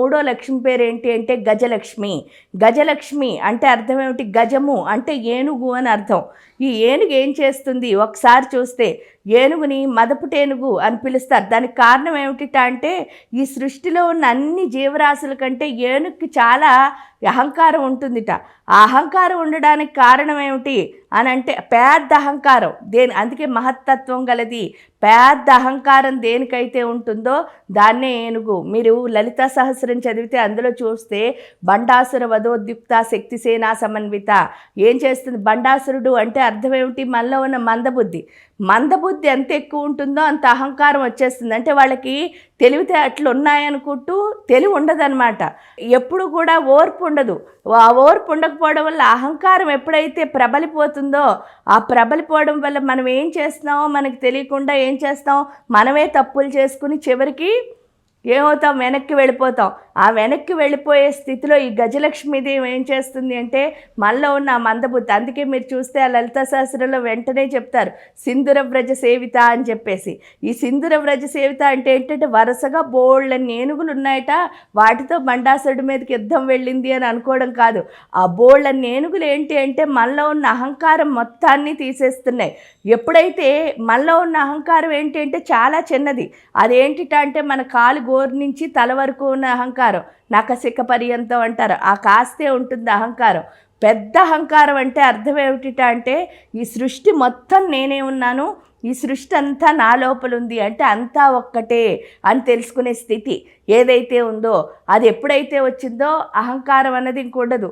మూడో లక్ష్మి పేరు ఏంటి అంటే గజలక్ష్మి. గజలక్ష్మి అంటే అర్థం ఏమిటి? గజము అంటే ఏనుగు అని అర్థం. ఈ ఏనుగు ఏం చేస్తుంది? ఒకసారి చూస్తే ఏనుగుని మదపుటేనుగు అని పిలుస్తారు. దానికి కారణం ఏమిటిట అంటే ఈ సృష్టిలో ఉన్న అన్ని జీవరాశుల కంటే ఏనుగుకి చాలా అహంకారం ఉంటుందిట. ఆ అహంకారం ఉండడానికి కారణం ఏమిటి అని అంటే పెద్ద అహంకారం. దేని అందుకే మహత్తత్వం గలది. పెద్ద అహంకారం దేనికైతే ఉంటుందో దాన్నే ఏనుగు. మీరు లలిత సహస్రం చదివితే అందులో చూస్తే బండాసుర వధోద్యుక్త శక్తిసేనా సమన్విత. ఏం చేస్తుంది? బండాసురుడు అంటే అర్థం ఏమిటి? మనలో ఉన్న మందబుద్ధి. మందబుద్ధి ఎంత ఎక్కువ ఉంటుందో అంత అహంకారం వచ్చేస్తుంది. అంటే వాళ్ళకి తెలివితే అట్లు ఉన్నాయనుకుంటూ తెలివి ఉండదన్నమాట. ఎప్పుడు కూడా ఓర్పు ఉండదు. ఆ ఓర్పు ఉండకపోవడం వల్ల అహంకారం ఎప్పుడైతే ప్రబలిపోతుందో ఆ ప్రబలిపోవడం వల్ల మనం ఏం చేస్తున్నామో మనకి తెలియకుండా ఏం చేస్తాం మనమే తప్పులు చేసుకుని చివరికి ఏమవుతాం? వెనక్కి వెళ్ళిపోతాం. ఆ వెనక్కి వెళ్ళిపోయే స్థితిలో ఈ గజలక్ష్మీదేవి ఏం చేస్తుంది అంటే మనలో ఉన్న ఆ మందబుద్ధి అందుకే మీరు చూస్తే ఆ లలిత శాస్త్రంలో వెంటనే చెప్తారు సింధుర వ్రజ సేవిత అని చెప్పేసి. ఈ సింధుర వ్రజ సేవిత అంటే ఏంటంటే వరుసగా బోళ్ళ నేనుగులు ఉన్నాయట వాటితో మండాసుడి మీదకి యుద్ధం వెళ్ళింది అని అనుకోవడం కాదు. ఆ బోళ్ళ నేనుగులు ఏంటి అంటే మనలో ఉన్న అహంకారం మొత్తాన్ని తీసేస్తున్నాయి. ఎప్పుడైతే మనలో ఉన్న అహంకారం ఏంటి అంటే చాలా చిన్నది. అదేంటిట అంటే మన కాలు గోరు నుంచి తల వరకు ఉన్న అహంకారం. నకసిక పర్యంతం అంటారు. ఆ కాస్తే ఉంటుంది అహంకారం. పెద్ద అహంకారం అంటే అర్థం ఏమిటిట అంటే ఈ సృష్టి మొత్తం నేనే ఉన్నాను ఈ సృష్టి అంతా నా లోపల ఉంది అంటే అంతా ఒక్కటే అని తెలుసుకునే స్థితి ఏదైతే ఉందో అది ఎప్పుడైతే వచ్చిందో అహంకారం అన్నది ఇంకొండదు